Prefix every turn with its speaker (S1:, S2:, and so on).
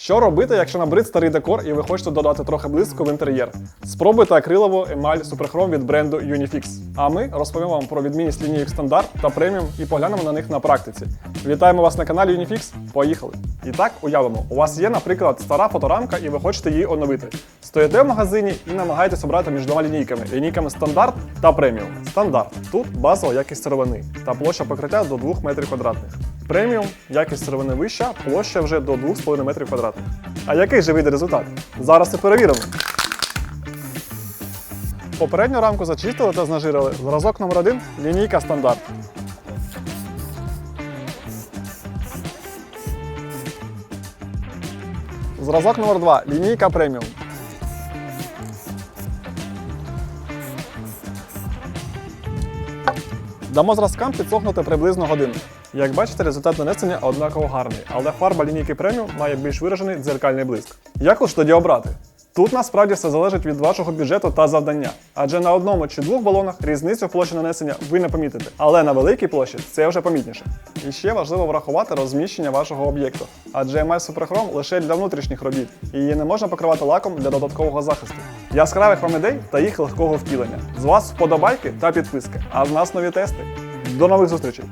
S1: Що робити, якщо набрид старий декор і ви хочете додати трохи блиску в інтер'єр? Спробуйте акрилову емаль Суперхром від бренду Unifix. А ми розповімо вам про відмінність лінійок стандарт та преміум і поглянемо на них на практиці. Вітаємо вас на каналі Unifix. Поїхали! І так уявимо, у вас є, наприклад, стара фоторамка, і ви хочете її оновити. Стоїте в магазині і намагаєтесь обрати між двома лінійками лінійками стандарт та преміум. Стандарт. Тут базова якість сировини та площа покриття до 2 метрів квадратних. Преміум якість сировини вища, площа вже до 2,5 метрів квадратних. А який же вийде результат? Зараз це перевіримо. Попередню рамку зачистили та знажирили. Зразок номер 1 лінійка стандарт. Зразок номер 2 лінійка преміум. Дамо зразкам підсохнути приблизно годину. Як бачите, результат нанесення однаково гарний, але фарба лінійки преміум має більш виражений дзеркальний блиск. Як ж тоді обрати? Тут насправді все залежить від вашого бюджету та завдання, адже на одному чи двох балонах різницю в площі нанесення ви не помітите, але на великій площі це вже помітніше. І ще важливо врахувати розміщення вашого об'єкту, адже емаль суперхром лише для внутрішніх робіт, і її не можна покривати лаком для додаткового захисту. Яскравих вам ідей та їх легкого втілення. З вас вподобайки та підписки, а з нас нові тести. До нових зустрічей!